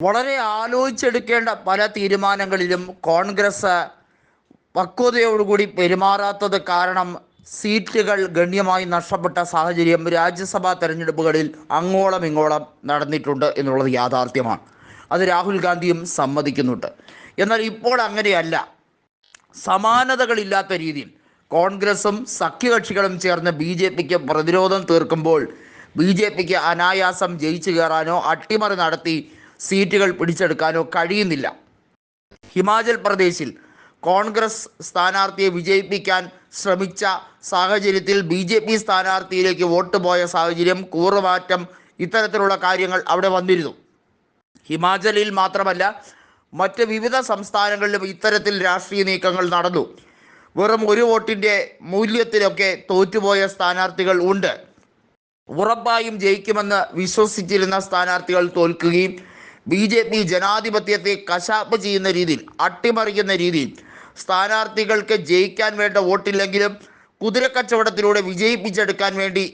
വളരെ ആലോചിച്ചെടുക്കേണ്ട പല തീരുമാനങ്ങളിലും കോൺഗ്രസ് പക്വതയോടുകൂടി പെരുമാറാത്തത് കാരണം സീറ്റുകൾ ഗണ്യമായി നഷ്ടപ്പെട്ട സാഹചര്യം രാജ്യസഭാ തെരഞ്ഞെടുപ്പുകളിൽ അങ്ങോളം ഇങ്ങോളം നടന്നിട്ടുണ്ട് എന്നുള്ളത് യാഥാർത്ഥ്യമാണ്. അത് രാഹുൽ ഗാന്ധിയും സമ്മതിക്കുന്നുണ്ട്. എന്നാൽ ഇപ്പോൾ അങ്ങനെയല്ല. സമാനതകളില്ലാത്ത രീതിയിൽ കോൺഗ്രസും സഖ്യകക്ഷികളും ചേർന്ന് ബി ജെ പിക്ക് പ്രതിരോധം തീർക്കുമ്പോൾ ബി ജെ പിക്ക് അനായാസം ജയിച്ചു കയറാനോ അട്ടിമറി നടത്തി സീറ്റുകൾ പിടിച്ചെടുക്കാനോ കഴിയുന്നില്ല. ഹിമാചൽ പ്രദേശിൽ കോൺഗ്രസ് സ്ഥാനാർത്ഥിയെ വിജയിപ്പിക്കാൻ ശ്രമിച്ച സാഹചര്യത്തിൽ ബി ജെ പി സ്ഥാനാർത്ഥിയിലേക്ക് വോട്ട് പോയ സാഹചര്യം കൂറുമാറ്റം ഇത്തരത്തിലുള്ള കാര്യങ്ങൾ അവിടെ വന്നിരുന്നു. ഹിമാചലിൽ മാത്രമല്ല മറ്റ് വിവിധ സംസ്ഥാനങ്ങളിലും ഇത്തരത്തിൽ രാഷ്ട്രീയ നീക്കങ്ങൾ നടന്നു. വെറും ഒരു വോട്ടിന്റെ മൂല്യത്തിലൊക്കെ തോറ്റുപോയ സ്ഥാനാർത്ഥികൾ ഉണ്ട്. ഉറപ്പായും ജയിക്കുമെന്ന് വിശ്വസിച്ചിരുന്ന സ്ഥാനാർത്ഥികൾ തോൽക്കുകയും ബി ജെ പി ജനാധിപത്യത്തെ കശാപ്പ് ചെയ്യുന്ന രീതിയിൽ അട്ടിമറിക്കുന്ന രീതിയിൽ സ്ഥാനാർത്ഥികൾക്ക് ജയിക്കാൻ വേണ്ട വോട്ടില്ലെങ്കിലും കുതിരക്കച്ചവടത്തിലൂടെ വിജയിപ്പിച്ചെടുക്കാൻ വേണ്ടി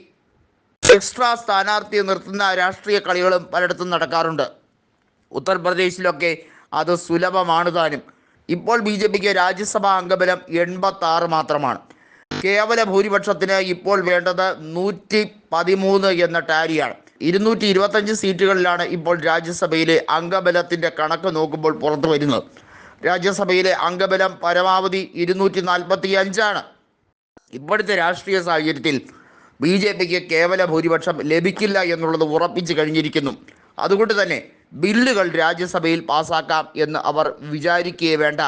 എക്സ്ട്രാ സ്ഥാനാർത്ഥിയെ നിർത്തുന്ന രാഷ്ട്രീയ കളികളും പലയിടത്തും നടക്കാറുണ്ട്. ഉത്തർപ്രദേശിലൊക്കെ അത് സുലഭമാണ് താനും. ഇപ്പോൾ ബി ജെ പിക്ക് രാജ്യസഭാ അംഗബലം എൺപത്തി ആറ് മാത്രമാണ്. കേവല ഭൂരിപക്ഷത്തിന് ഇപ്പോൾ വേണ്ടത് നൂറ്റി പതിമൂന്ന് എന്ന ടാരിയാണ് ഇരുന്നൂറ്റി ഇരുപത്തഞ്ച് സീറ്റുകളിലാണ് ഇപ്പോൾ രാജ്യസഭയിലെ അംഗബലത്തിന്റെ കണക്ക് നോക്കുമ്പോൾ പുറത്തു വരുന്നത്. രാജ്യസഭയിലെ അംഗബലം പരമാവധി ഇരുന്നൂറ്റി നാൽപ്പത്തി അഞ്ചാണ് ഇപ്പോഴത്തെ രാഷ്ട്രീയ സാഹചര്യത്തിൽ ബി ജെ പിക്ക് കേവല ഭൂരിപക്ഷം ലഭിക്കില്ല എന്നുള്ളത് ഉറപ്പിച്ചു കഴിഞ്ഞിരിക്കുന്നു. അതുകൊണ്ട് തന്നെ ബില്ലുകൾ രാജ്യസഭയിൽ പാസാക്കാം എന്ന് അവർ വിചാരിക്കുകയേ വേണ്ട.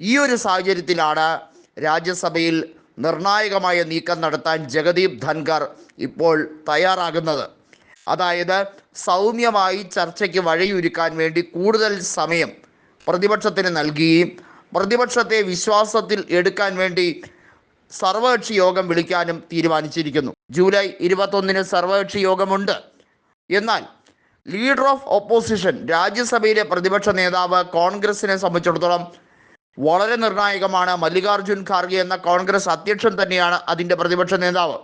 ഈ ഒരു സാഹചര്യത്തിലാണ് രാജ്യസഭയിൽ നിർണായകമായ നീക്കം നടത്താൻ ജഗദീപ് ധൻഖർ ഇപ്പോൾ തയ്യാറാകുന്നത്. അതായത് സൗമ്യമായി ചർച്ചയ്ക്ക് വഴിയൊരുക്കാൻ വേണ്ടി കൂടുതൽ സമയം പ്രതിപക്ഷത്തിന് നൽകുകയും പ്രതിപക്ഷത്തെ വിശ്വാസത്തിൽ എടുക്കാൻ വേണ്ടി സർവകക്ഷി യോഗം വിളിക്കാനും തീരുമാനിച്ചിരിക്കുന്നു. ജൂലൈ ഇരുപത്തൊന്നിന് സർവകക്ഷി യോഗമുണ്ട്. എന്നാൽ ലീഡർ ഓഫ് ഓപ്പോസിഷൻ രാജ്യസഭയിലെ പ്രതിപക്ഷ നേതാവ് കോൺഗ്രസിനെ സംബന്ധിച്ചിടത്തോളം വളരെ നിർണായകമാണ്. മല്ലികാർജുൻ ഖാർഗെ എന്ന കോൺഗ്രസ് അധ്യക്ഷൻ തന്നെയാണ് അതിന്റെ പ്രതിപക്ഷ നേതാവ്.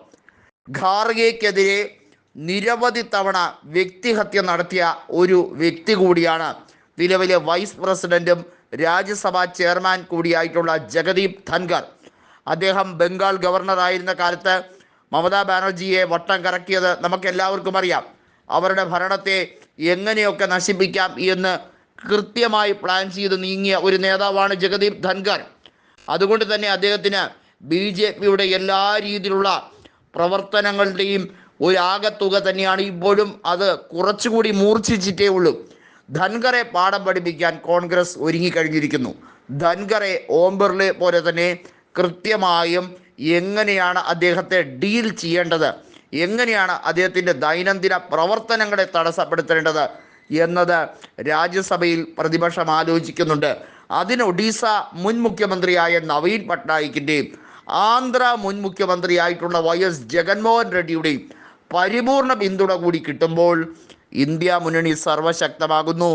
ഖാർഗെക്കെതിരെ നിരവധി തവണ വ്യക്തിഹത്യ നടത്തിയ ഒരു വ്യക്തി കൂടിയാണ് നിലവിലെ വൈസ് പ്രസിഡന്റും രാജ്യസഭാ ചെയർമാൻ കൂടിയായിട്ടുള്ള ജഗദീപ് ധൻഖർ. അദ്ദേഹം ബംഗാൾ ഗവർണറായിരുന്ന കാലത്ത് മമതാ ബാനർജിയെ വട്ടം കറക്കിയത് നമുക്കെല്ലാവർക്കും അറിയാം. അവരുടെ ഭരണത്തെ എങ്ങനെയൊക്കെ നശിപ്പിക്കാം എന്ന് കൃത്യമായി പ്ലാൻ ചെയ്ത് നീങ്ങിയ ഒരു നേതാവാണ് ജഗദീപ് ധൻഖർ. അതുകൊണ്ട് തന്നെ അദ്ദേഹത്തിന് ബി ജെ പിയുടെ എല്ലാ രീതിയിലുള്ള പ്രവർത്തനങ്ങളുടെയും ഒരു ആകത്തുക തന്നെയാണ് ഇപ്പോഴും അത് കുറച്ചുകൂടി മൂർച്ഛിച്ചിട്ടേ ഉള്ളൂ. ധൻഖറെ പാഠം പഠിപ്പിക്കാൻ കോൺഗ്രസ് ഒരുങ്ങിക്കഴിഞ്ഞിരിക്കുന്നു. ധൻഖറെ ഓം ബിർളെ പോലെ തന്നെ കൃത്യമായും എങ്ങനെയാണ് അദ്ദേഹത്തെ ഡീൽ ചെയ്യേണ്ടത്? എങ്ങനെയാണ് അദ്ദേഹത്തിന്റെ ദൈനംദിന പ്രവർത്തനങ്ങളെ തടസ്സപ്പെടുത്തേണ്ടത് എന്നത് രാജ്യസഭയിൽ പ്രതിപക്ഷം ആലോചിക്കുന്നുണ്ട്. അതിന് ഒഡീസ മുൻ മുഖ്യമന്ത്രിയായ നവീൻ പട്നായിക്കിന്റെയും ആന്ധ്ര മുൻ മുഖ്യമന്ത്രിയായിട്ടുള്ള വൈ എസ് ജഗൻമോഹൻ റെഡ്ഡിയുടെയും പരിപൂർണ പിന്തുണ കൂടി കിട്ടുമ്പോൾ ഇന്ത്യ മുന്നണി സർവശക്തമാകുന്നു